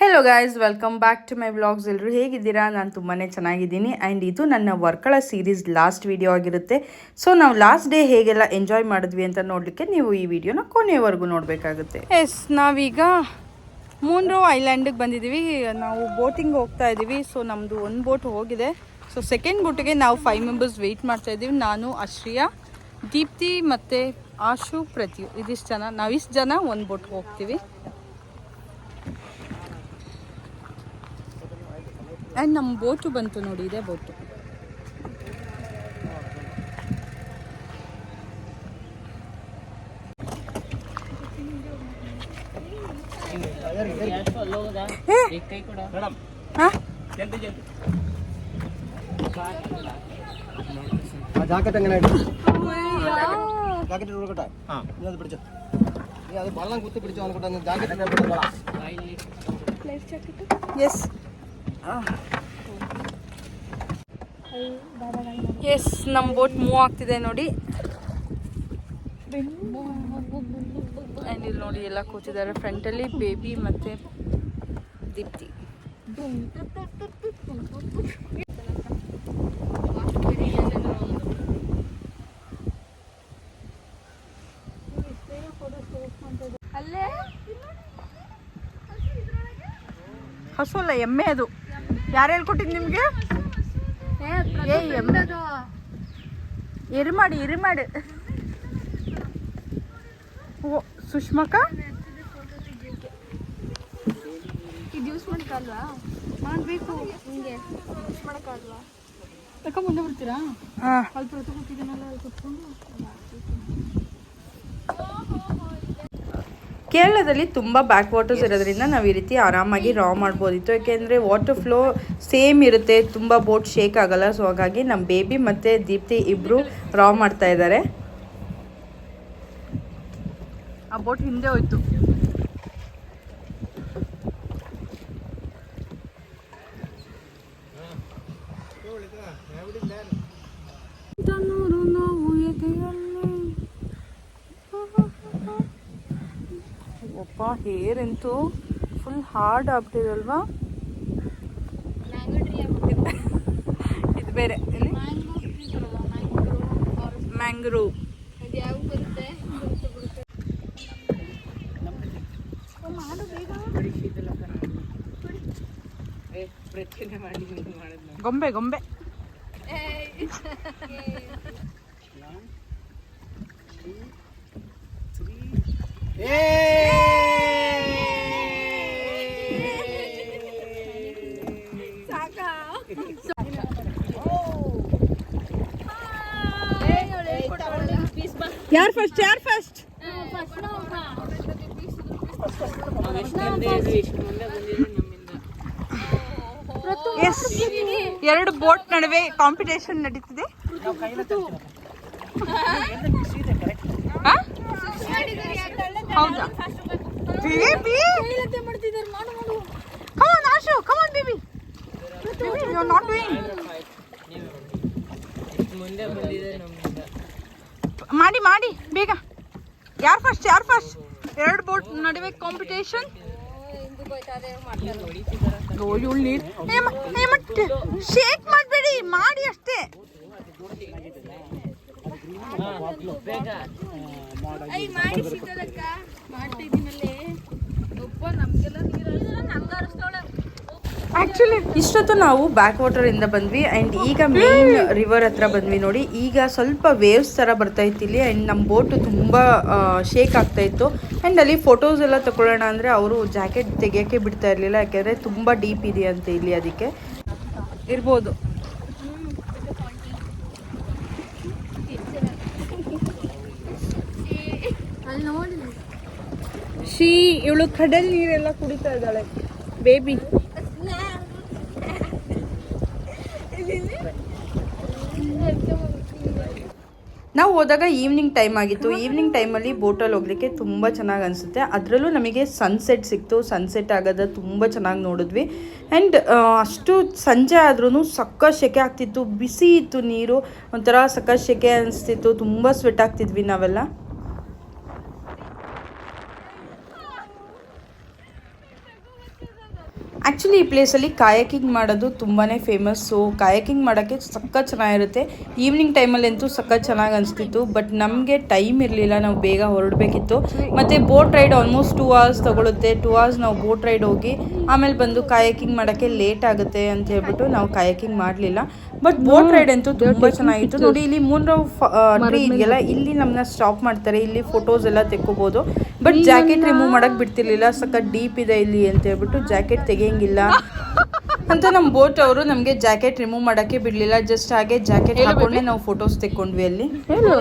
Hello guys welcome back to my vlogs ಎಲ್ಲರೂ ಹೇಗಿದ್ದೀರಾ? ನಾನು ತುಂಬಾ ಚೆನ್ನಾಗಿದ್ದೀನಿ. ಆ್ಯಂಡ್ ಇದು ನನ್ನ ವರ್ಕಳ ಸೀರೀಸ್ ಲಾಸ್ಟ್ ವಿಡಿಯೋ ಆಗಿರುತ್ತೆ. ಸೊ ನಾವು ಲಾಸ್ಟ್ ಡೇ ಹೇಗೆಲ್ಲ ಎಂಜಾಯ್ ಮಾಡಿದ್ವಿ ಅಂತ ನೋಡಲಿಕ್ಕೆ ನೀವು ಈ ವಿಡಿಯೋನ ಕೊನೆಯವರೆಗೂ ನೋಡಬೇಕಾಗುತ್ತೆ. ಎಸ್ ನಾವೀಗ ಮೂನ್ರೋ ಐಲ್ಯಾಂಡಿಗೆ ಬಂದಿದ್ದೀವಿ. ನಾವು ಬೋಟಿಂಗ್ ಹೋಗ್ತಾ ಇದ್ದೀವಿ. ಸೊ ನಮ್ಮದು ಒಂದು ಬೋಟ್ ಹೋಗಿದೆ. ಸೊ ಸೆಕೆಂಡ್ ಬೋಟಿಗೆ ನಾವು ಫೈವ್ ಮೆಂಬರ್ಸ್ ವೆಯ್ಟ್ ಮಾಡ್ತಾ ಇದ್ದೀವಿ. ನಾನು, ಅಶ್ರಿಯಾ, ದೀಪ್ತಿ ಮತ್ತು ಆಶು ಪ್ರತಿ ಇದಿಷ್ಟು ಜನ. ನಾವು ಇಷ್ಟು ಜನ ಒಂದು ಬೋಟ್ಗೆ ಹೋಗ್ತೀವಿ. ಆ್ಯಂಡ್ ನಮ್ಮ ಬೋಟು ಬಂತು ನೋಡಿ ಇದೆ ಬೋಟು ಹಾ? ആ ജാക്കറ്റ് എങ്ങനെ ജാക്കറ്റ് കൊടുക്കട്ടെ നീ അത് പിടിച്ചോ നീ അത് വള്ളം കുത്തി പിടിച്ചോ നോക്കട്ടെ ജാക്കറ്റ് ಎಸ್ ಎಸ್ ನಮ್ಮ ಬೋಟ್ ಮೂವ್ ಆಗ್ತಿದೆ ನೋಡಿ. ಇಲ್ಲಿ ನೋಡಿ ಎಲ್ಲ ಕೂತಿದ್ದಾರೆ. ಫ್ರಂಟಲ್ಲಿ ಬೇಬಿ ಮತ್ತು ದೀಪ್ತಿ. ಹಸು ಅಲ್ಲ, ಎಮ್ಮೆ ಅದು. ಯಾರು ಹೇಳ್ಕೊಟ್ಟಿದ್ದು ನಿಮಗೆ? ಇರು ಮಾಡಿ ಓ ಸುಷ್ಮಕ್ಕ? ಇದು ಯೂಸ್ ಮಾಡೋಕ್ಕಲ್ವಾ ಮಾಡಬೇಕು. ಹಿಂಗೆ. ಯೂಸ್ ಮಾಡೋಕ್ಕಾಗಲ್ವಾ ತಕ್ಕ ಮುಂದೆ ಬರ್ತೀರಾ ಅಲ್ಲಿ ಪ್ರತಿ ಕೂತಿದ್ದೀನಲ್ಲ ಅಲ್ಲಿ ಕುತ್ಕೊಂಡು ಕೇರಳದಲ್ಲಿ ತುಂಬ ಬ್ಯಾಕ್ ವಾಟರ್ಸ್ ಇರೋದ್ರಿಂದ ನಾವು ಈ ರೀತಿ ಆರಾಮಾಗಿ ರಾ ಮಾಡ್ಬೋದಿತ್ತು. ಯಾಕೆಂದರೆ ವಾಟರ್ ಫ್ಲೋ ಸೇಮ್ ಇರುತ್ತೆ ತುಂಬ ಬೋಟ್ ಶೇಕ್ ಆಗಲ್ಲ. ಸೊ ಹಾಗಾಗಿ ನಮ್ಮ ಬೇಬಿ ಮತ್ತು ದೀಪ್ತಿ ಇಬ್ಬರು ರಾ ಮಾಡ್ತಾ ಇದ್ದಾರೆ. ಆ ಬೋಟ್ ಹಿಂದೆ ಹೋಯ್ತು. ಹೇರ್ ಅಂತೂ ಫುಲ್ ಹಾರ್ಡ್ ಆಗ್ಬಿಟ್ಟಿದಲ್ವಾ? ಇದು ಬೇರೆ ಎಲ್ಲಿ? ಮ್ಯಾಂಗ್ರೋ ಗೊಂಬೆ ಗೊಂಬೆ. ಯಾರು ಫಸ್ಟ್ ಯಾರು ಫಸ್ಟ್ ಎರಡು ಬೋಟ್ ನಡುವೆ ಕಾಂಪಿಟೇಷನ್ ನಡೀತಿದೆ. ಮುಂದೆ ಹೌದಾ? ಬೇಬಿ ನಾಟ್ ಡೂಯಿಂಗ್ ಮಾಡಿ ಮಾಡಿ, ಬೇಗ. ಯಾರು ಫಸ್ಟ್ ಯಾರು ಫಸ್ಟ್ ಎರಡು ಬೋಟ್ ನಡುವೆ ಕಾಂಪಿಟೇಷನ್ ಶೇಕ್ ಮಾಡಬೇಡಿ, ಮಾಡಿ ಅಷ್ಟೇ. ಮಾಡ್ತಾ ಇದ್ದೀನಲ್ಲೇ ಒಬ್ಬ ನಮ್ಗೆಲ್ಲ ನೀರಲ್ಲ ಆ್ಯಕ್ಚುಲಿ ಇಷ್ಟೊತ್ತು ನಾವು ಬ್ಯಾಕ್ ವಾಟರ್ ಇಂದ ಬಂದ್ವಿ ಅಂಡ್ ಈಗ ಮೇನ್ ರಿವರ್ ಹತ್ರ ಬಂದ್ವಿ ನೋಡಿ. ಈಗ ಸ್ವಲ್ಪ ವೇವ್ಸ್ ತರ ಬರ್ತಾ ಇತ್ತು ಇಲ್ಲಿ ಅಂಡ್ ನಮ್ಮ ಬೋಟ್ ತುಂಬಾ ಶೇಕ್ ಆಗ್ತಾ ಇತ್ತು. ಅಂಡ್ ಅಲ್ಲಿ ಫೋಟೋಸ್ ಎಲ್ಲ ತಗೊಳ್ಳೋಣ ಅಂದ್ರೆ ಅವರು ಜಾಕೆಟ್ ತೆಗಿಯಕ್ಕೆ ಬಿಡ್ತಾ ಇರ್ಲಿಲ್ಲ. ಯಾಕೆಂದರೆ ತುಂಬಾ ಡೀಪ್ ಇದೆ ಅಂತ ಇಲ್ಲಿ ಅದಕ್ಕೆ. ಇರ್ಬೋದು. ಶೀ ಇವಳು ಕಡಲ್ ನೀರೆಲ್ಲ ಕುಡಿತಾ ಇದ್ದಾಳೆ. ಬೇಬಿ ನಾವು ಹೋದಾಗ ಈವ್ನಿಂಗ್ ಟೈಮ್ ಆಗಿತ್ತು. ಈವ್ನಿಂಗ್ ಟೈಮಲ್ಲಿ ಬೋಟಲ್ಲಿ ಹೋಗ್ಲಿಕ್ಕೆ ತುಂಬ ಚೆನ್ನಾಗಿ ಅನಿಸುತ್ತೆ. ಅದರಲ್ಲೂ ನಮಗೆ ಸನ್ಸೆಟ್ ಸಿಕ್ತು. ಸನ್ಸೆಟ್ ಆಗೋದ ತುಂಬ ಚೆನ್ನಾಗಿ ನೋಡಿದ್ವಿ. ಆ್ಯಂಡ್ ಅಷ್ಟು ಸಂಜೆ ಆದ್ರೂ ಸಕ್ಕ ಸೆಕೆ ಆಗ್ತಿತ್ತು. ಬಿಸಿ ಇತ್ತು ನೀರು. ಒಂಥರ ಸಕ್ಕ ಸೆಕೆ ಅನಿಸ್ತಿತ್ತು. ತುಂಬ ಸ್ವೆಟ್ ಆಗ್ತಿದ್ವಿ ನಾವೆಲ್ಲ. ಆ್ಯಕ್ಚುಲಿ ಈ ಪ್ಲೇಸಲ್ಲಿ ಕಾಯಕಿಂಗ್ ಮಾಡೋದು ತುಂಬಾ ಫೇಮಸ್ಸು ಕಾಯಕಿಂಗ್ ಮಾಡೋಕ್ಕೆ ಸಖತ್ ಚೆನ್ನಾಗಿರುತ್ತೆ. ಈವ್ನಿಂಗ್ ಟೈಮಲ್ಲಂತೂ ಸಖತ್ ಚೆನ್ನಾಗಿ ಅನಿಸ್ತಿತ್ತು ಬಟ್ ನಮಗೆ ಟೈಮ್ ಇರಲಿಲ್ಲ. ನಾವು ಬೇಗ ಹೊರಡಬೇಕಿತ್ತು. ಮತ್ತು boat ride almost two hours ತೊಗೊಳುತ್ತೆ. Two hours ನಾವು ಬೋಟ್ ರೈಡ್ ಹೋಗಿ, ಆಮೇಲೆ ಬಂದು ಕಾಯಕಿಂಗ್ ಮಾಡೋಕ್ಕೆ ಲೇಟ್ ಆಗುತ್ತೆ ಅಂತ ಹೇಳ್ಬಿಟ್ಟು ನಾವು ಕಾಯಕಿಂಗ್ ಮಾಡಲಿಲ್ಲ. ಬಟ್ ಬೋಟ್ ರೈಡ್ ಅಂತೂ ತುಂಬಾ ಚೆನ್ನಾಗಿತ್ತು. ನೋಡಿ ಇಲ್ಲಿ ಮೂನ್ರಾವ್ ಟ್ರೀ ಇದೆಯಲ್ಲ ಇಲ್ಲಿ ನಮ್ಮನ್ನ ಸ್ಟಾಪ್ ಮಾಡ್ತಾರೆ. ಇಲ್ಲಿ ಫೋಟೋಸ್ ಎಲ್ಲ ತೆಕ್ಕೋಬಹುದು ಬಟ್ ಜಾಕೆಟ್ ರಿಮೂವ್ ಮಾಡಕ್ ಬಿಡ್ತಿರ್ಲಿಲ್ಲ. ಸಕ್ಕ ಡೀಪ್ ಇದೆ ಇಲ್ಲಿ ಅಂತ ಹೇಳ್ಬಿಟ್ಟು ಜಾಕೆಟ್ ತೆಗಿಯಂಗಿಲ್ಲ. ಅಂತ ನಮ್ಮ ಬೋಟ್ ಅವರು ನಮಗೆ ಜಾಕೆಟ್ ರಿಮೂವ್ ಮಾಡಕ್ಕೆ ಬಿಡ್ಲಿಲ್ಲ. ಜಸ್ಟ್ ಹಾಗೆ ಜಾಕೆಟ್ ಹಾಕೊಂಡೆ ನಾವು ಫೋಟೋಸ್ ತೆಕ್ಕೊಂಡ್ವಿ ಅಲ್ಲಿ. ಹೇಳು.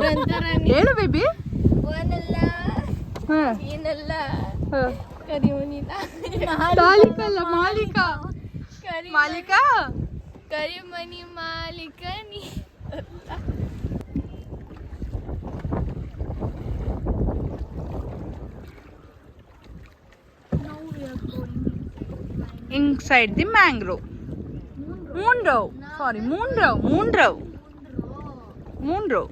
ಬೇಬಿ ಮಾಲಿಕ ಮಾಲಿಕ ಮಾಲೀಕ. ಮಾಲೀಕ ಮಾಲೀಕ? ಕರೀ ಮನಿ ಮಾલિકನಿ ನೌರಿಯಾ ಗೊ ಇನ್ಸೈಡ್ ದಿ ಮ್ಯಾಂಗ್ರೋ ಮೂಂಡೋ ಸಾರಿ ಮೂಂಡೋ ಮೂಂದ್ರೋ ಮೂಂದ್ರೋ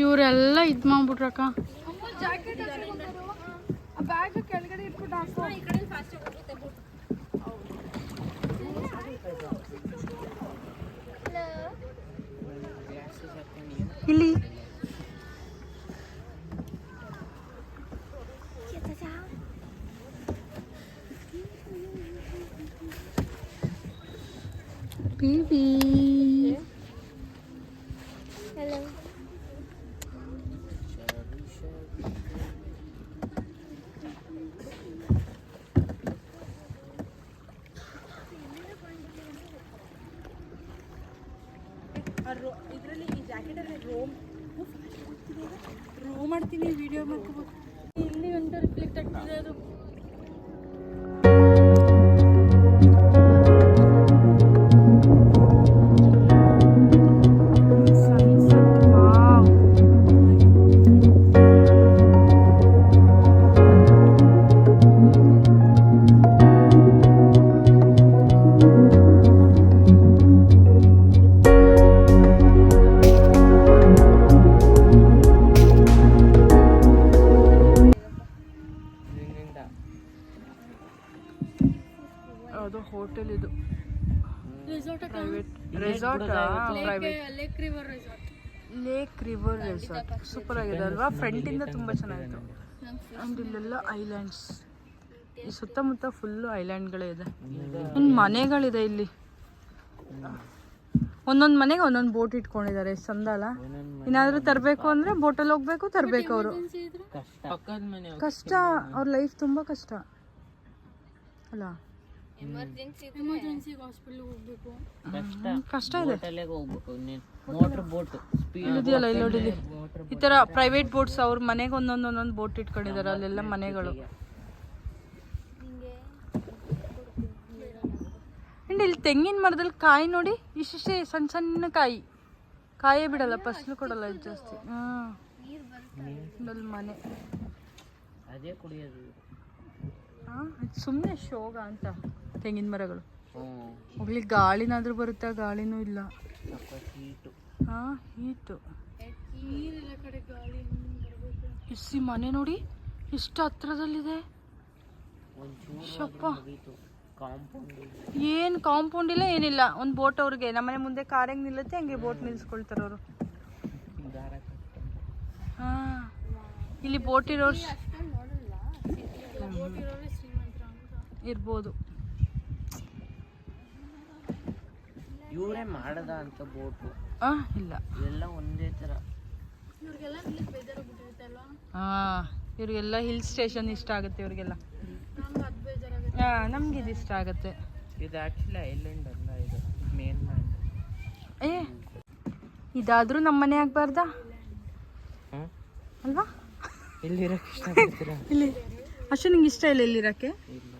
ಇವರೆಲ್ಲ ಇದ್ ಮಾಡ್ಬಿಟ್ರಕ್ಕ. ಅಮ್ಮು ಜಾಕೆಟ್ ಹಾಕೋತಾರಾ ರೋ ಮಾಡ್ತೀನಿ ವಿಡಿಯೋ ಮಾಡ್ಕೋಬೇಕು ಇಲ್ಲಿ ಒಂದು ರಿಫ್ಲೆಕ್ಟ್ ಆಗ್ತಿದೆ ಅದು resort private lake river resort lake river resort super ಆಗಿದೆ ಅಲ್ವಾ? ಫ್ರಂಟ್ ಇಂದ ತುಂಬಾ ಚೆನ್ನಾಗಿದೆ ಅಂಡ್ ಇಲ್ಲೆಲ್ಲ ಐಲ್ಯಾಂಡ್ಸ್ ಈ ಸುತ್ತಮುತ್ತ ಫುಲ್ಲು ಐಲ್ಯಾಂಡ್ಗಳೇ ಇದೆ. ಒಂದು ಮನೆಗಳಿದೆ ಇಲ್ಲಿ. ಒಂದೊಂದು ಮನೆಗೆ ಒಂದೊಂದು ಬೋಟ್ ಇಟ್ಕೊಂಡಿದ್ದಾರೆ. ಸಂದಾಲ ಚಂದ ಅಲ್ಲ ಏನಾದ್ರೂ ತರಬೇಕು ಅಂದ್ರೆ ಬೋಟಲ್ಲಿ ಹೋಗ್ಬೇಕು ತರಬೇಕು ಅವರು. ಕಷ್ಟ. ಅವ್ರ ಲೈಫ್ ತುಂಬಾ ಕಷ್ಟ. ಅಲ್ಲ? ಎಮರ್ಜೆನ್ಸಿ ಹೋಗ್ಬೇಕು. ಕಷ್ಟ. ಇದೆ. ಮೋಟರ್ ಬೋಟ್ ಇದೆಯಲ್ಲ ಇಲ್ಲಿ ನೋಡಿ ಇಲ್ಲಿ. ಈ ತರ ಪ್ರೈವೇಟ್ ಬೋಟ್ಸ್ ಅವ್ರ ಮನೆಗೆ ಒಂದೊಂದು ಒಂದೊಂದು ಬೋಟ್ ಇಟ್ಕೊಂಡಿದ್ದಾರೆ ಅಲ್ಲೆಲ್ಲ ಮನೆಗಳು. ಅಂಡ್ ಇಲ್ಲಿ ತೆಂಗಿನ ಮರದಲ್ಲಿ ಕಾಯಿ ನೋಡಿ ಇಷ್ಟಿಷ್ಟೇ ಸಣ್ಣ ಸಣ್ಣ ಕಾಯಿ. ಕಾಯೇ ಬಿಡಲ್ಲ ಫಸಲು ಕೊಡಲ್ಲ ಇದು ಜಾಸ್ತಿ. ಹ್ಮ್. ಅಲ್ಲಿ ಮನೆ. ಅದೇ ಕುಡಿಯೋದು. ಸುಮ್ಮನೆ ಶೋಗ ಅಂತ ತೆಂಗಿನ ಮರಗಳು. ಹೋಗ್ಲಿ ಗಾಳಿನಾದ್ರೂ ಬರುತ್ತಾ ಗಾಳಿನೂ ಇಲ್ಲ. ಹಾ ಹೀಟು ಇಸಿ ಮನೆ ನೋಡಿ ಎಷ್ಟು ಹತ್ರದಲ್ಲಿದೆ. ಶಪ್ಪ. ಏನ್ ಕಾಂಪೌಂಡ್ ಇಲ್ಲ ಏನಿಲ್ಲ. ಒಂದು ಬೋಟ್ ಅವ್ರಿಗೆ. ನಮ್ಮನೆ ಮುಂದೆ ಕಾರ್ ಹೆಂಗ್ ನಿಲ್ಲುತ್ತೆ ಹಂಗೆ ಬೋಟ್ ನಿಲ್ಸ್ಕೊಳ್ತಾರೆ ಅವರು. ಹಾ ಇಲ್ಲಿ ಬೋಟ್ ಇರೋರು ಇರ್ಬೋದು. ಇವರೇ ಮಾಡದ ಅಂತ ಬೋಟು. ಆ ಇಲ್ಲ. ಎಲ್ಲ ಒಂದೇ ತರ. ಹಾ ಇವ್ರಿಗೆಲ್ಲ ಹಿಲ್ ಸ್ಟೇಷನ್ ಇಷ್ಟ ಆಗುತ್ತೆ ಇವ್ರಿಗೆಲ್ಲ. ಹಾ ನಮ್ಗೆ ಇದು ಇಷ್ಟ ಆಗುತ್ತೆ. ಇದು ಆ್ಯಕ್ಚುಲಿ ಐಲ್ಯಾಂಡ್ ಅಲ್ಲ ಇದು ಮೇನ್ ಲ್ಯಾಂಡ್ ಏ ಇದಾದ್ರೂ ನಮ್ಮ ಮನೆ ಆಗ್ಬಾರ್ದಾ? ಹ್ಞೂ ಅಲ್ವಾ? ಇಲ್ಲಿರಕ್ಕೆ ಇಷ್ಟ ಇಲ್ಲಿ. ಅಷ್ಟು ನಿಂಗೆ ಇಷ್ಟ ಇಲ್ಲ ಇಲ್ಲಿರಕ್ಕೆ? ಇಲ್ಲ.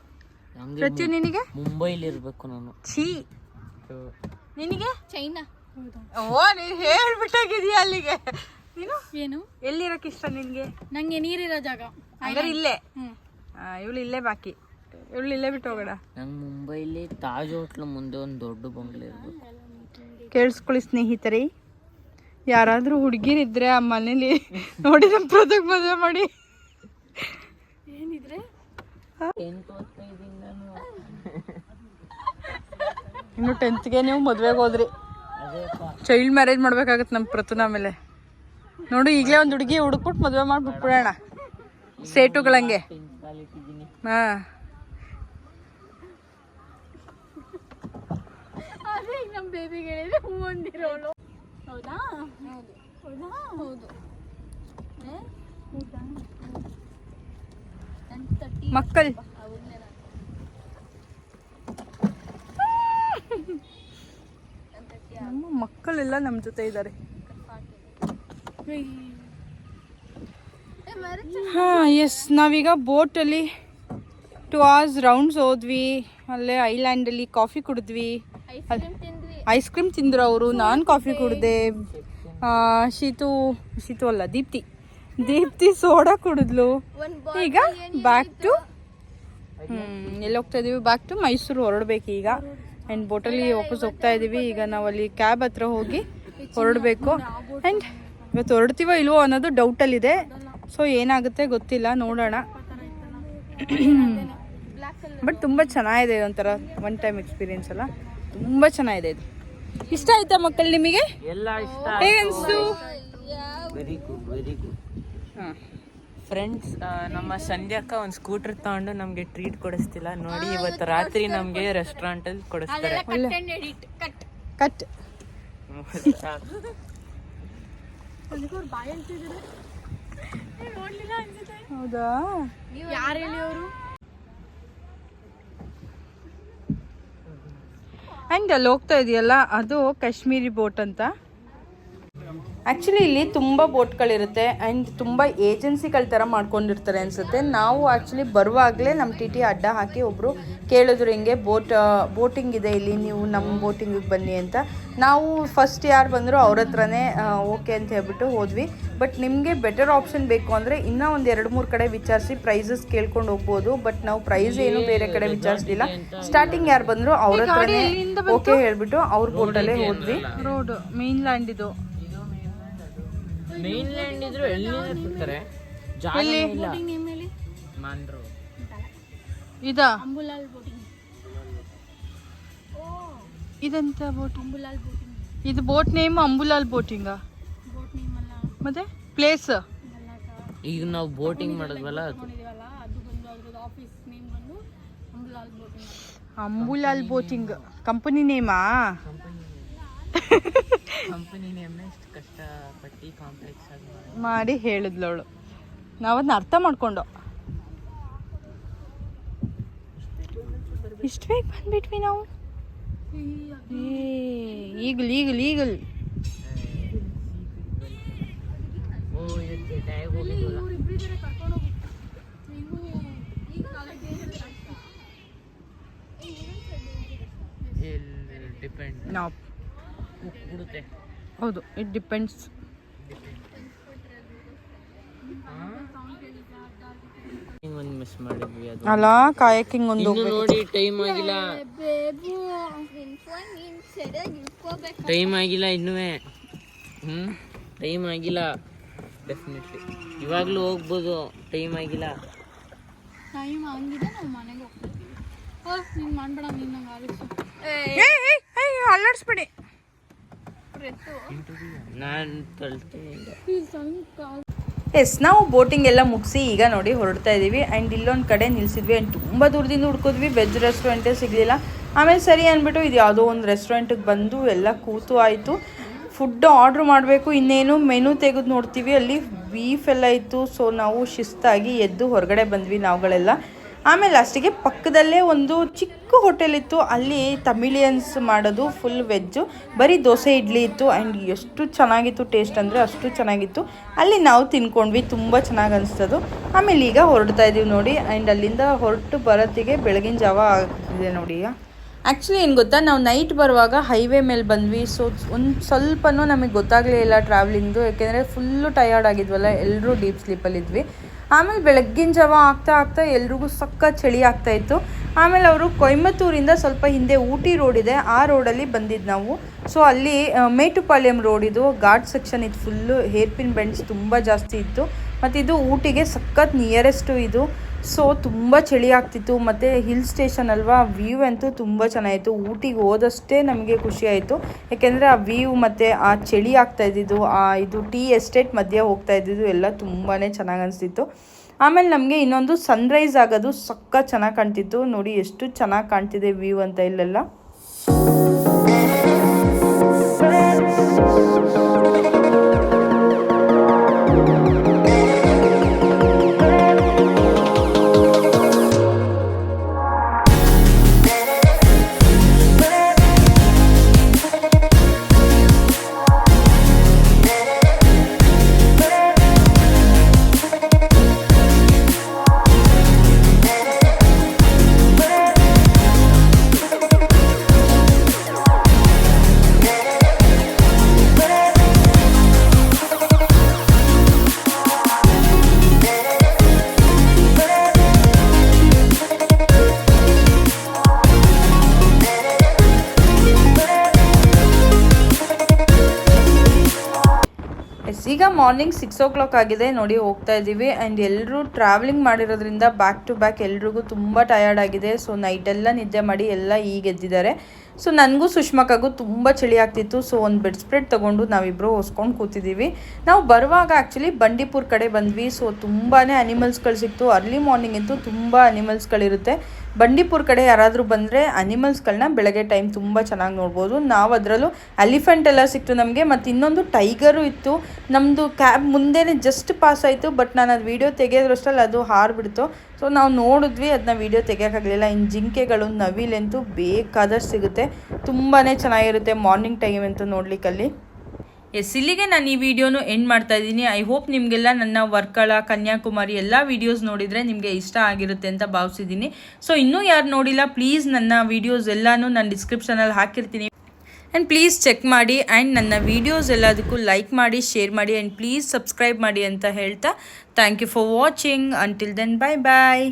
ಪ್ರತಿ ನಿನಗೆ? ಮುಂಬೈಲಿ ಇರಬೇಕು ನಾನು. ಛೀ. ನಿನಗೆ? ಚೈನಾ. ಓ ನೀನು ಹೇಳ್ಬಿಟ್ಟಾಗಿದೀಯ ಅಲ್ಲಿಗೆ. ನೀನು? ಏನು? ಎಲ್ಲಿರಕ್ಕೆ ಇಷ್ಟ ನಿನಗೆ? ನಂಗೆ ನೀರಿರೋ ಜಾಗ. ಹಂಗಾರೆ ಇಲ್ಲೇ? ಇವಳು ಇಲ್ಲೇ ಬಾಕಿ. ಇವಳು ಇಲ್ಲೇ ಬಿಟ್ಟು ಹೋಗೋಣ. ನಂಗೆ ಮುಂಬೈಲಿ ತಾಜ್ ಹೋಟ್ಲ್ ಮುಂದೆ ಒಂದು ದೊಡ್ಡ ಬಂಗ್ಲೆ ಇರಬೇಕು. ಕೇಳಿಸ್ಕೊಳ್ಳಿ ಸ್ನೇಹಿತರೆ. ಯಾರಾದರೂ ಹುಡುಗಿರಿದ್ರೆ ಆ ಮನೇಲಿ ನೋಡಿ ನಮ್ಮ ಪ್ರದಕ್ ಮದುವೆ ಮಾಡಿ. ಏನಿದ್ರೆ? ಇನ್ನು ಟೆಂತ್ಗೆ ನೀವು ಮದುವೆಗೆ ಹೋದ್ರಿ. ಚೈಲ್ಡ್ ಮ್ಯಾರೇಜ್ ಮಾಡ್ಬೇಕಾಗತ್ತೆ ನಮ್ಮ ಪ್ರತುನ ಮೇಲೆ ನೋಡು ಈಗಲೇ ಒಂದು ಹುಡುಗಿ ಹುಡುಕ್ಬಿಟ್ಟು ಮದುವೆ ಮಾಡಿಬಿಟ್ಬಿಡೋಣ. ಸೇಟುಗಳಂಗೆ ಹಾಂ. ಅದೇ ಈಗ ನಮ್ಮ ಬೇಬಿಗೆ ಹೇಳಿದ್ರೆ ಹೂ ಅಂದಿರೋಳು. ಹೌದಾ? ಹೌದು. ಹೌದಾ? ಹೌದು. ಮಕ್ಕಳು. ನಮ್ಮ ಮಕ್ಕಳೆಲ್ಲ ನಮ್ಮ ಜೊತೆ ಇದ್ದಾರೆ. ಹಾಂ ಎಸ್ ನಾವೀಗ ಬೋಟಲ್ಲಿ ಟು ಅವರ್ಸ್ ರೌಂಡ್ಸ್ ಹೋದ್ವಿ. ಅಲ್ಲೇ ಐಲ್ಯಾಂಡಲ್ಲಿ ಕಾಫಿ ಕುಡಿದ್ವಿ. ಐಸ್ ಕ್ರೀಮ್ ತಿಂದರು ಅವರು ನಾನು ಕಾಫಿ ಕುಡಿದೆ. ಶೀತು ಶೀತು ಅಲ್ಲ ದೀಪ್ತಿ. ದೀಪ್ತಿ ಸೋಡಾ ಕುಡಿದ್ಲು. ಈಗ ಬ್ಯಾಕ್ ಟು ಎಲ್ಲಿ ಹೋಗ್ತಾ ಇದೀವಿ? ಬ್ಯಾಕ್ ಟು ಮೈಸೂರು ಹೊರಡ್ಬೇಕು ಈಗ. ಆ್ಯಂಡ್ ಬೋಟಲ್ಲಿ ವಾಪಸ್ ಹೋಗ್ತಾ ಇದ್ದೀವಿ ಈಗ ನಾವು ಅಲ್ಲಿ ಕ್ಯಾಬ್ ಹತ್ರ ಹೋಗಿ ಹೊರಡಬೇಕು. ಆ್ಯಂಡ್ ಇವತ್ತು ಹೊರಡ್ತೀವೋ ಇಲ್ವೋ ಅನ್ನೋದು ಡೌಟಲ್ಲಿದೆ ಸೊ ಏನಾಗುತ್ತೆ ಗೊತ್ತಿಲ್ಲ ನೋಡೋಣ. ಬಟ್ ತುಂಬ ಚೆನ್ನಾಗಿದೆ ಒಂಥರ ಒನ್ ಟೈಮ್ ಎಕ್ಸ್ಪೀರಿಯನ್ಸ್ ಅಲ್ಲ. ತುಂಬ ಚೆನ್ನಾಗಿದೆ ಇದು. ಇಷ್ಟ ಆಯ್ತಾ ಮಕ್ಕಳು ನಿಮಗೆ? ಹೇಗೆ ಅನಿಸ್ತು? ವೆರಿ ಗುಡ್ ವೆರಿ ಗುಡ್ ಹಾಂ. ಫ್ರೆಂಡ್ಸ್ ನಮ್ಮ ಸಂಧ್ಯಾಕ್ಕ ಒಂದು ಸ್ಕೂಟರ್ ತಗೊಂಡು ನಮಗೆ ಟ್ರೀಟ್ ಕೊಡಿಸ್ತಿಲ್ಲ. ನೋಡಿ ಇವತ್ತು ರಾತ್ರಿ ನಮಗೆ ರೆಸ್ಟೋರೆಂಟಲ್ಲಿ ಕೊಡಿಸ್ತಾರೆ. ಕಟ್ ಹೌದಾ ಯಾರು ಹೇಳಿ ಅವರು ಆ್ಯಂಡ್ ಅಲ್ಲಿ ಹೋಗ್ತಾ ಇದೆಯಲ್ಲ ಅದು ಕಾಶ್ಮೀರಿ ಬೋಟ್ ಅಂತ? ಆ್ಯಕ್ಚುಲಿ ಇಲ್ಲಿ ತುಂಬ ಬೋಟ್ಗಳಿರುತ್ತೆ ಆ್ಯಂಡ್ ತುಂಬ ಏಜೆನ್ಸಿಗಳ ಥರ ಮಾಡ್ಕೊಂಡಿರ್ತಾರೆ ಅನಿಸುತ್ತೆ. ನಾವು ಆ್ಯಕ್ಚುಲಿ ಬರುವಾಗಲೇ ನಮ್ಮ ಟಿ ಟಿ ಅಡ್ಡ ಹಾಕಿ ಒಬ್ಬರು ಕೇಳಿದ್ರು ಹಿಂಗೆ ಬೋಟ್ ಬೋಟಿಂಗ್ ಇದೆ ಇಲ್ಲಿ ನೀವು ನಮ್ಮ ಬೋಟಿಂಗಿಗೆ ಬನ್ನಿ ಅಂತ. ನಾವು ಫಸ್ಟ್ ಯಾರು ಬಂದರೂ ಅವ್ರ ಹತ್ರನೇ ಓಕೆ ಅಂತ ಹೇಳ್ಬಿಟ್ಟು ಹೋದ್ವಿ. ಬಟ್ ನಿಮಗೆ ಬೆಟರ್ ಆಪ್ಷನ್ ಬೇಕು ಅಂದರೆ ಇನ್ನೂ ಒಂದು ಎರಡು ಮೂರು ಕಡೆ ವಿಚಾರಿಸಿ ಪ್ರೈಸಸ್ ಕೇಳ್ಕೊಂಡು ಹೋಗ್ಬೋದು. ಬಟ್ ನಾವು ಪ್ರೈಸ್ ಏನು ಬೇರೆ ಕಡೆ ವಿಚಾರಿಸಲಿಲ್ಲ. ಸ್ಟಾರ್ಟಿಂಗ್ ಯಾರು ಬಂದರೂ ಅವ್ರ ಹತ್ರನೇ ಓಕೆ ಹೇಳ್ಬಿಟ್ಟು ಅವ್ರ ಬೋಟಲ್ಲೇ ಹೋದ್ವಿ. ರೋಡ್ ಮೇನ್ ಲ್ಯಾಂಡ್ ಇದು. ಮೇನ್ ಲ್ಯಾಂಡ್ ಇದ್ರು ಎಲ್ಲಿಂದ ಬಿಡ್ತಾರೆ ಜಾಗ ಇಲ್ಲ. ಮಾನ್ರು ಇದಾ? ಅಂಬುಲಾಲ್ ಬೋಟಿಂಗ್ ಇದಂತ ಬೋಟ್ ಅಂಬುಲಾಲ್ ಬೋಟಿಂಗ್ ಇದು ಬೋಟ್ ನೇಮ್ ಅಂಬುಲಾಲ್ ಬೋಟಿಂಗಾ ಬೋಟ್ ನೇಮ್ ಅಲ್ಲ. ಮತ್ತೆ? ಪ್ಲೇಸ್ ಈಗ ನಾವು ಬೋಟಿಂಗ್ ಮಾಡಿದ್ವಲ್ಲ ಅದು. ನೋಡಿದೀವಲ್ಲ ಅದು ಬಂದು ಅದ್ರದ್ದು ಆಫೀಸ್ ನೇಮ್ ಬಂದು Ambulal boating Ambulal boating company ನೇಮಾ ಮಾಡಿ ಹೇಳಿದ್ಲವಳು. ನಾವದನ್ನ ಅರ್ಥ ಮಾಡ್ಕೊಂಡು. ಇಷ್ಟು ಬೇಗ ಬಂದ್ಬಿಟ್ವಿ ನಾವು. Eagle eagle eagle. ನೀವು ಬಿಡುತ್ತೆ ಹೌದು ಇಟ್ ಡಿಪೆಂಡ್ಸ್ ಒಂದು ಮಿಸ್ ಮಾಡಿದ್ವಿ ಅದು. ಅಲ್ಲ ಕಾಯಕಿಂಗ್ ಒಂದು ಇನ್ನು ನೋಡಿ ಟೈಮ್ ಆಗಿಲ್ಲ. ಟೈಮ್ ಆಗಿಲ್ಲ ಇನ್ನೂ ಹ್ಞೂ ಟೈಮ್ ಆಗಿಲ್ಲ. ಡೆಫಿನೆಟ್ಲಿ ಇವಾಗಲೂ ಹೋಗ್ಬೋದು. ಟೈಮ್ ಆಗಿಲ್ಲ. ಟೈಮ್ ಆಗಿದೆ ನಾವು ಮನೆಗೆ ಹೋಗ್ತೀವಿ ಓ ನೀನು ಮಾಡ್ಬೇಡ ನೀನು ನಂಗೆ ಆಲಿಸು ಅಲ್ಲಾಡಿಸ್ಬಿಡಿ. ಎಸ್, ನಾವು ಬೋಟಿಂಗ್ ಎಲ್ಲ ಮುಗಿಸಿ ಈಗ ನೋಡಿ ಹೊರಡ್ತಾ ಇದ್ದೀವಿ ಆ್ಯಂಡ್ ಇಲ್ಲೊಂದು ಕಡೆ ನಿಲ್ಸಿದ್ವಿ ಆ್ಯಂಡ್ ತುಂಬ ದೂರದಿಂದ ಹುಡ್ಕೋದ್ವಿ. ವೆಜ್ ರೆಸ್ಟೋರೆಂಟೇ ಸಿಗಲಿಲ್ಲ. ಆಮೇಲೆ ಸರಿ ಅಂದ್ಬಿಟ್ಟು ಇದು ಯಾವುದೋ ಒಂದು ರೆಸ್ಟೋರೆಂಟಿಗೆ ಬಂದು ಎಲ್ಲ ಕೂತು ಆಯಿತು. ಫುಡ್ ಆರ್ಡ್ರ್ ಮಾಡಬೇಕು. ಇನ್ನೇನು ಮೆನು ತೆಗೆದು ನೋಡ್ತೀವಿ. ಅಲ್ಲಿ ಬೀಫ್ ಎಲ್ಲ ಇತ್ತು. ಸೊ ನಾವು ಶಿಸ್ತಾಗಿ ಎದ್ದು ಹೊರಗಡೆ ಬಂದ್ವಿ ನಾವುಗಳೆಲ್ಲ. ಆಮೇಲೆ ಲಾಸ್ಟಿಗೆ ಪಕ್ಕದಲ್ಲೇ ಒಂದು ಚಿಕ್ಕ ಹೋಟೆಲ್ ಇತ್ತು. ಅಲ್ಲಿ ತಮಿಳಿಯನ್ಸ್ ಮಾಡೋದು ಫುಲ್ ವೆಜ್ಜು ಬರೀ ದೋಸೆ, ಇಡ್ಲಿ ಇತ್ತು ಆ್ಯಂಡ್ ಎಷ್ಟು ಚೆನ್ನಾಗಿತ್ತು ಟೇಸ್ಟ್ ಅಂದರೆ ಅಷ್ಟು ಚೆನ್ನಾಗಿತ್ತು. ಅಲ್ಲಿ ನಾವು ತಿನ್ಕೊಂಡ್ವಿ, ತುಂಬ ಚೆನ್ನಾಗಿ ಅನಿಸ್ತದು. ಆಮೇಲೆ ಈಗ ಹೊರಡ್ತಾ ಇದ್ದೀವಿ ನೋಡಿ ಆ್ಯಂಡ್ ಅಲ್ಲಿಂದ ಹೊರಟು ಬರೋತ್ತಿಗೆ ಬೆಳಗಿನ ಜಾವ ಆಗ್ತಿದೆ ನೋಡಿ ಈಗ. ಆ್ಯಕ್ಚುಲಿ ಏನು ಗೊತ್ತಾ, ನಾವು ನೈಟ್ ಬರುವಾಗ ಹೈವೇ ಮೇಲೆ ಬಂದ್ವಿ. ಸೊ ಒಂದು ಸ್ವಲ್ಪನೂ ನಮಗೆ ಗೊತ್ತಾಗಲೇ ಇಲ್ಲ ಟ್ರಾವೆಲಿಂಗ್ದು ಯಾಕೆಂದರೆ ಫುಲ್ಲು ಟಯರ್ಡ್ ಆಗಿದ್ವಲ್ಲ ಎಲ್ಲರೂ ಡೀಪ್ ಸ್ಲೀಪಲ್ಲಿದ್ವಿ ಆಮೇಲೆ ಬೆಳಗ್ಗಿನ ಜಾವ ಆಗ್ತಾ ಆಗ್ತಾ ಎಲ್ರಿಗೂ ಸಕ್ಕ ಚಳಿ ಆಗ್ತಾ ಇತ್ತು. ಆಮೇಲೆ ಅವರು ಕೊಯಮತ್ತೂರಿಂದ ಸ್ವಲ್ಪ ಹಿಂದೆ ಊಟಿ ರೋಡ್ ಇದೆ, ಆ ರೋಡಲ್ಲಿ ಬಂದಿದ್ದು ನಾವು. ಸೊ ಅಲ್ಲಿ ಮೇಟುಪಾಳ್ಯಂ ರೋಡ್ ಇದು, ಘಾಟ್ ಸೆಕ್ಷನ್ ಇದು ಫುಲ್ಲು ಹೇರ್ ಪಿನ್ ಬೆಂಡ್ಸ್ ತುಂಬ ಜಾಸ್ತಿ ಇತ್ತು. ಮತ್ತು ಇದು ಊಟಿಗೆ ಸಖತ್ ನಿಯರೆಸ್ಟು ಇದು. ಸೊ ತುಂಬ ಚಳಿ ಆಗ್ತಿತ್ತು. ಮತ್ತು ಹಿಲ್ ಸ್ಟೇಷನ್ ಅಲ್ವಾ ವ್ಯೂ ಅಂತೂ ತುಂಬ ಚೆನ್ನಾಗಿತ್ತು. ಊಟಿಗೆ ಹೋದಷ್ಟೇ ನಮಗೆ ಖುಷಿ ಆಯಿತು. ಯಾಕೆಂದರೆ ಆ ವ್ಯೂ ಮತ್ತು ಆ ಚಳಿ ಆಗ್ತಾ ಇದ್ದಿದ್ದು, ಆ ಇದು ಟೀ ಎಸ್ಟೇಟ್ ಮಧ್ಯೆ ಹೋಗ್ತಾ ಇದ್ದಿದ್ದು ಎಲ್ಲ ತುಂಬಾ ಚೆನ್ನಾಗಿ ಅನಿಸ್ತಿತ್ತು. ಆಮೇಲೆ ನಮಗೆ ಇನ್ನೊಂದು ಸನ್ರೈಸ್ ಆಗೋದು ಸಕ್ಕ ಚೆನ್ನಾಗಿ ಕಾಣ್ತಿತ್ತು. ನೋಡಿ ಎಷ್ಟು ಚೆನ್ನಾಗಿ ಕಾಣ್ತಿದೆ ವ್ಯೂ ಅಂತ ಇಲ್ಲೆಲ್ಲ. ಮಾರ್ನಿಂಗ್ ಸಿಕ್ಸ್ ಓ ಕ್ಲಾಕ್ ಆಗಿದೆ, ನೋಡಿ ಹೋಗ್ತಾ ಇದ್ದೀವಿ. ಆ್ಯಂಡ್ ಎಲ್ಲರೂ ಟ್ರಾವೆಲಿಂಗ್ ಮಾಡಿರೋದ್ರಿಂದ ಬ್ಯಾಕ್ ಟು ಬ್ಯಾಕ್ ಎಲ್ರಿಗೂ ತುಂಬ ಟಯರ್ಡ್ ಆಗಿದೆ. ಸೊ ನೈಟೆಲ್ಲ ನಿದ್ದೆ ಮಾಡಿ ಎಲ್ಲ ಈಗ ಎದ್ದಿದ್ದಾರೆ. ಸೊ ನನಗೂ ಸುಷ್ಮಕ್ಕಾಗೂ ತುಂಬ ಚಳಿ ಆಗ್ತಿತ್ತು. ಸೊ ಒಂದು ಬೆಡ್ ಸ್ಪ್ರೆಡ್ ತೊಗೊಂಡು ನಾವಿಬ್ಬರು ಹೊಸ್ಕೊಂಡು ಕೂತಿದ್ದೀವಿ. ನಾವು ಬರುವಾಗ ಆ್ಯಕ್ಚುಲಿ ಬಂಡೀಪುರ್ ಕಡೆ ಬಂದ್ವಿ. ಸೊ ತುಂಬಾ ಅನಿಮಲ್ಸ್ಗಳು ಸಿಕ್ತು. ಅರ್ಲಿ ಮಾರ್ನಿಂಗ್ ಅಂತೂ ತುಂಬ ಅನಿಮಲ್ಸ್ಗಳಿರುತ್ತೆ ಬಂಡೀಪುರ್ ಕಡೆ ಯಾರಾದರೂ ಬಂದರೆ ಅನಿಮಲ್ಸ್ಗಳನ್ನ ಬೆಳಗ್ಗೆ ಟೈಮ್ ತುಂಬ ಚೆನ್ನಾಗಿ ನೋಡ್ಬೋದು. ನಾವು ಅದರಲ್ಲೂ ಎಲಿಫೆಂಟ್ ಎಲ್ಲ ಸಿಕ್ತು ನಮಗೆ, ಮತ್ತು ಇನ್ನೊಂದು ಟೈಗರು ಇತ್ತು. ನಮ್ಮದು ಕ್ಯಾಬ್ ಮುಂದೆನೇ ಜಸ್ಟ್ ಪಾಸ್ ಆಯಿತು ಬಟ್ ನಾನು ಅದು ವೀಡಿಯೋ ತೆಗೆಯೋದ್ರಷ್ಟಲ್ಲಿ ಅದು ಹಾರಿಬಿಡ್ತು. ಸೊ ನಾವು ನೋಡಿದ್ವಿ ಅದನ್ನ ವೀಡಿಯೋ ತೆಗಿಯೋಕ್ಕಾಗಲಿಲ್ಲ ಇನ್ನು ಜಿಂಕೆಗಳು ನವಿಲೆಂತೂ ಬೇಕಾದಷ್ಟು ಸಿಗುತ್ತೆ. ತುಂಬಾ ಚೆನ್ನಾಗಿರುತ್ತೆ ಮಾರ್ನಿಂಗ್ ಟೈಮ್ ಅಂತೂ ನೋಡ್ಲಿಕ್ಕಲ್ಲಿ. ಎಸ್ ಇಲ್ಲಿಗೆ ನಾನು ಈ ವಿಡಿಯೋನು ಎಂಡ್ ಮಾಡ್ತಾ ಇದ್ದೀನಿ. ಐ ಹೋಪ್ ನಿಮಗೆಲ್ಲ ನನ್ನ ವರ್ಕಳ, ಕನ್ಯಾಕುಮಾರಿ ಎಲ್ಲ ವಿಡಿಯೋಸ್ ನೋಡಿದರೆ ನಿಮಗೆ ಇಷ್ಟ ಆಗಿರುತ್ತೆ ಅಂತ ಭಾವಿಸಿದ್ದೀನಿ. ಸೊ ಇನ್ನೂ ಯಾರು ನೋಡಿಲ್ಲ ಪ್ಲೀಸ್ ನನ್ನ ವಿಡಿಯೋಸ್ ಎಲ್ಲನೂ ನಾನು ಡಿಸ್ಕ್ರಿಪ್ಷನಲ್ಲಿ ಹಾಕಿರ್ತೀನಿ. ಆ್ಯಂಡ್ ಪ್ಲೀಸ್ ಚೆಕ್ ಮಾಡಿ ಆ್ಯಂಡ್ ನನ್ನ ವೀಡಿಯೋಸ್ ಎಲ್ಲದಕ್ಕೂ ಲೈಕ್ ಮಾಡಿ ಶೇರ್ ಮಾಡಿ ಆ್ಯಂಡ್ ಪ್ಲೀಸ್ ಸಬ್ಸ್ಕ್ರೈಬ್ ಮಾಡಿ ಅಂತ ಹೇಳ್ತಾ thank you for watching until then bye bye